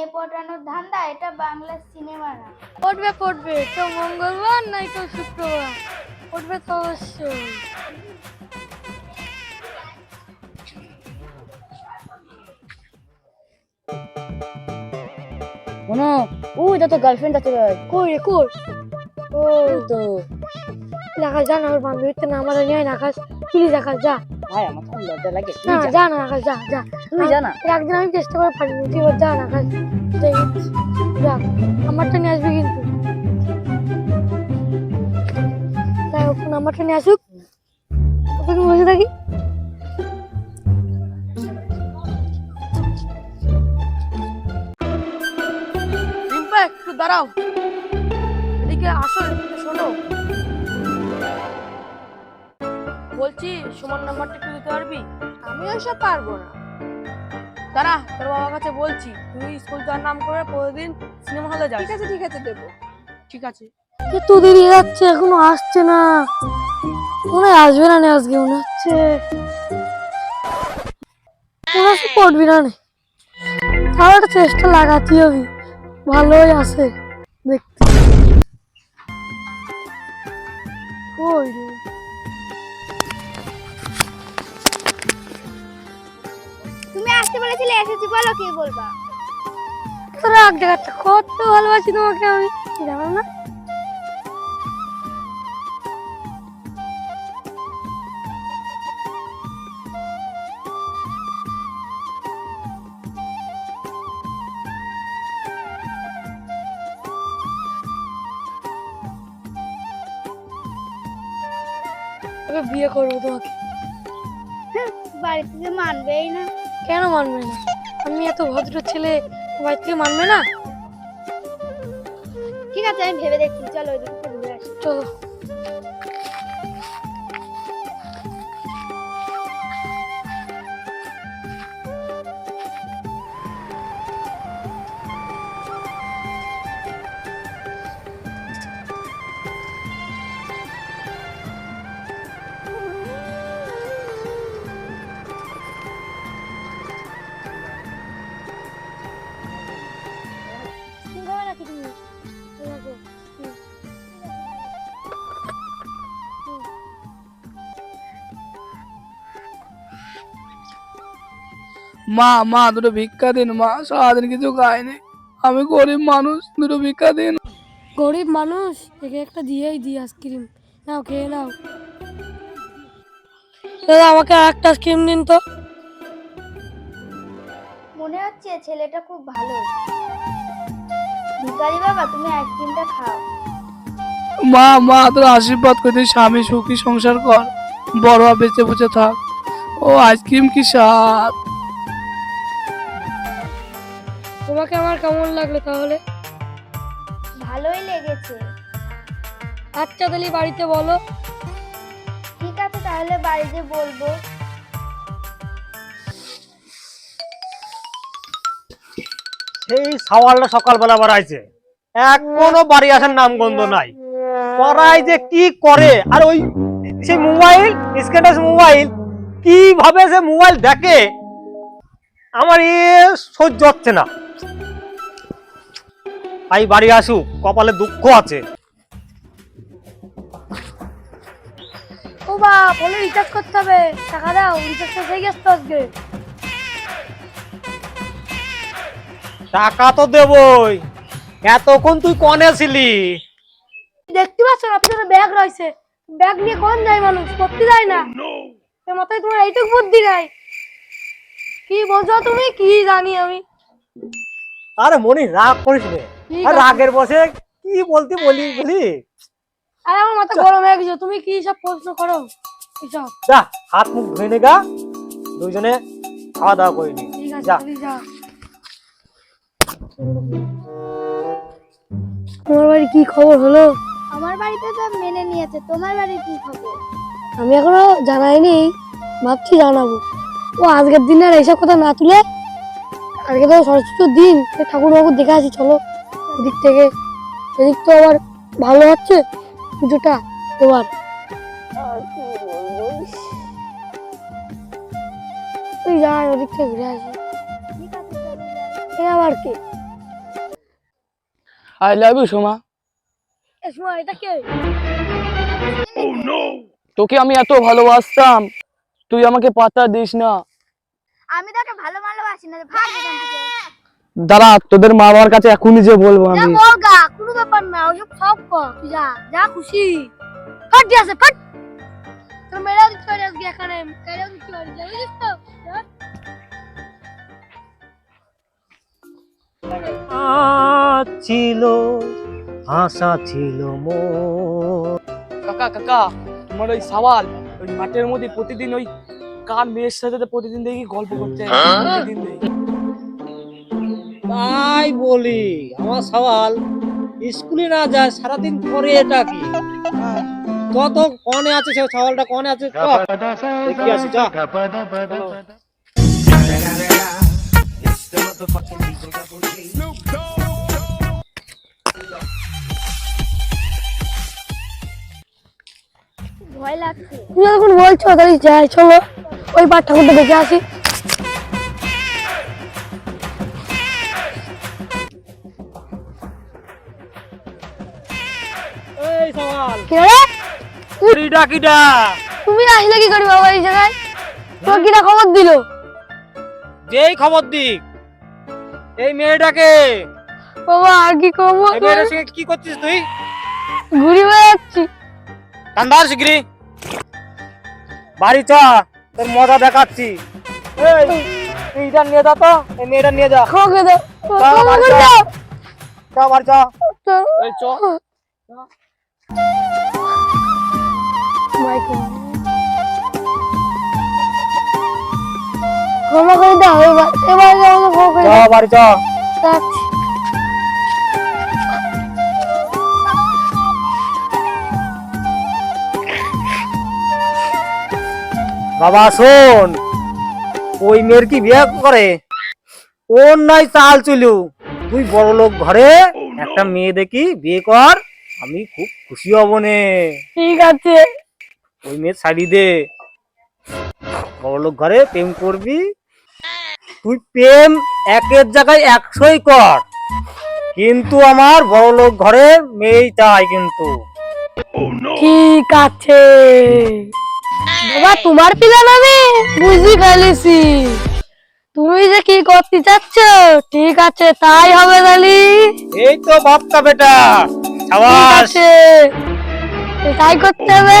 মেয়ে পটানোর ধান্দা এটা বাংলা সিনেমা না। পড়বে পড়বে তো মঙ্গলবার নাই তো শুক্রবার? পড়বে তো অবশ্যই। কোনো ওই তো গার্লফ্রেন্ড আছে কই রে কই? ও তো। আকাশ যা না আমার বান্ধবীর তো না আমার নিয়ে আকাশ প্লিজ আকাশ যা। ভাই আমার তো লজ্জা লাগে। তুই যা যা না আকাশ যা যা। তুই যা না একদিন আমি চেষ্টা করে পারিনি তুই যা না আকাশ যা আমারটা নিয়ে আসবি কিন্তু। যাই হোক আমারটা নিয়ে আসুক। ওকে বসে থাকি। একটু দাঁড়াও। এদিকে আসো শোনো। বলছি সমান নাম্বারটা একটু দিতে পারবি? আমি ওইসব পারব না। দাঁড়া তোর বাবার কাছে বলছি তুই স্কুল যাওয়ার নাম করে প্রতিদিন সিনেমা হলে যাস। ঠিক আছে ঠিক আছে দেবো। ঠিক আছে। এত দেরি যাচ্ছে এখনও আসছে না। মনে হয় আসবে না আজকে মনে হচ্ছে। মনে হচ্ছে পড়বি না নে। তাও একটা চেষ্টা লাগাতে হবে ভালোই আছে দেখতে। কই রে? আসতে বলেছিলে এসেছি বলো কি বলবা? তোরা এক জায়গাটা কত ভালোবাসি তোমাকে আমি জানো না? বিয়ে করব তোমাকে। হ্যাঁ, বাড়ি থেকে মানবেই না। কেন মানবে না? আমি এত ভদ্র ছেলে বাড়ি থেকে মানবে না? ঠিক আছে আমি ভেবে দেখছি। চলো ওই দিকে ঘুরে আসি। চলো। মা মা দুটো ভিক্ষা দিন মা সারাদিন কিছু খায়নি। আমি গরিব মানুষ দুটো ভিক্ষা দিন। গরিব মানুষ? একে একটা দিয়েই দিই আইসক্রিম। নাও খেয়ে নাও। দাদা আমাকে আর একটা আইসক্রিম দিন তো। মনে হচ্ছে ছেলেটা খুব ভালো। ভিকারি বাবা তুমি আইসক্রিমটা খাও। মা মা তোর আশীর্বাদ করে স্বামী সুখী সংসার কর। বড় বেঁচে বুঝে থাক। ও আইসক্রিম কি স্বাদ? তোমাকে আমার কেমন লাগল তাহলে? ভালোই লেগেছে। আচ্ছা তাহলে বাড়িতে বলো। ঠিক আছে তাহলে বাড়িতে বলব। সেই সওয়ালটা সকালবেলা বাড়াইছে এখনও বাড়ি আসার নাম গন্ধ নাই। পড়ায় যে কি করে? আর ওই সেই মোবাইল স্ক্যাটাস মোবাইল কীভাবে সে মোবাইল দেখে? আমার এ সহ্য হচ্ছে না। ভাই বাড়ি আসুক কপালে দুঃখ আছে। ও বা বলে রিচার্জ করতে হবে। টাকা দাও রিচার্জ শেষ হয়ে গেছে আজকে। টাকা তো দেবই। এতক্ষণ তুই কনে ছিলি? দেখতে পাচ্ছ না আপনার ব্যাগ রয়েছে। ব্যাগ নিয়ে কোন যায় মানুষ করতে যায় না। এর মাথায় তোমার এইটুকু বুদ্ধি নাই। কি বলছো তুমি? কি জানি আমি। আরে মনি রাগ করিস রে আর রাগের বসে কি বলতে বলি বলি আরে আমার মাথা গরম হয়ে গেছে তুমি কি সব প্রশ্ন করো? এসব যা হাত মুখ ধুয়ে নে গা। দুইজনে খাওয়া দাওয়া করে নি। যা। তোমার বাড়ি কি খবর হলো? আমার বাড়িতে তো মেনে নিয়েছে তোমার বাড়ির কি খবর? আমি এখনও জানাইনি ভাবছি জানাব। ও আজকের দিনে আর এইসব কথা না তুলে আজকে তো সরস্বতীর দিন ঠাকুর বাবু দেখে আসি চলো ওদিক থেকে। এদিক তো আবার ভালো হচ্ছে পুজোটা এবার। তুই যাই ওদিক থেকে ঘুরে আসি। এ আবার কি? I love you Soma. শোনা এটা কে? তোকে আমি এত ভালোবাসতাম তুই আমাকে পাত্তা দিস না। আমি তোকে ভালো ভালোবাসি না ভাগ এখান থেকে দাঁড়া তোদের মা বাবার কাছে এখনই যে বলব আমি। কোনো ব্যাপার না ওসব সব কর তুই যা যা খুশি। ফাট দিয়ে আসে ফাট। তোর মেয়েরাও দিতে পারি আজকে এখানে মেয়েরাও দিতে পারি জানিস তো? ছিল আশা ছিল মোর। কাকা কাকা তোমার ওই সওয়াল ওই মাঠের মধ্যে প্রতিদিন ওই কার মেয়ের সাথে তো প্রতিদিন দেখি গল্প করতে প্রতিদিন দেখি। তাই বলি আমার সওয়াল স্কুলে না যায় সারাদিন করে এটা কি? কত কনে আছে সে সওয়ালটা কনে আছে? দেখি আসি ভয় লাগছে। তুমি এখন বলছো তাহলে যাই চলো। ওই পাঠ ঠাকুরটা দেখে আসি। তুমি আসলে কি করি বাবা এই জায়গায়? তোর কিটা খবর দিল? যেই খবর দিক। এই মেয়েটাকে। বাবা আর কি করব মেয়েটার সঙ্গে কি করছিস তুই? ঘুরি বেড়াচ্ছি। কান্দার শিগরি বাড়ি চ তোর মজা দেখাচ্ছি। এই তুই এটা নিয়ে যা তো এই মেয়েটা নিয়ে যা। খোকে দাও চ চ। এই চ। ক্ষমা করে দাও এবার এবার আমাকে ক্ষমা করে দাও বাড়ি চ যাচ্ছি। বাবা শোন। ওই মেয়ের কি বিয়ে করে? ওর নাই চাল চলু। তুই বড় লোক ঘরে একটা মেয়ে দেখি বিয়ে কর আমি খুব খুশি হব নে। ঠিক আছে। ওই মেয়ে শাড়ি দে। বড় লোক ঘরে প্রেম করবি? তুই প্রেম একের জায়গায় একশোই কর। কিন্তু আমার বড় লোক ঘরে মেয়ে চাই কিন্তু। ঠিক আছে। বাবা তোমার পিলান আমি বুঝি গেলেছি তুমি যে কি করতে চাচ্ছ? ঠিক আছে তাই হবে দালি এই তো বাপটা বেটা ঠিক আছে। তাই করতে হবে।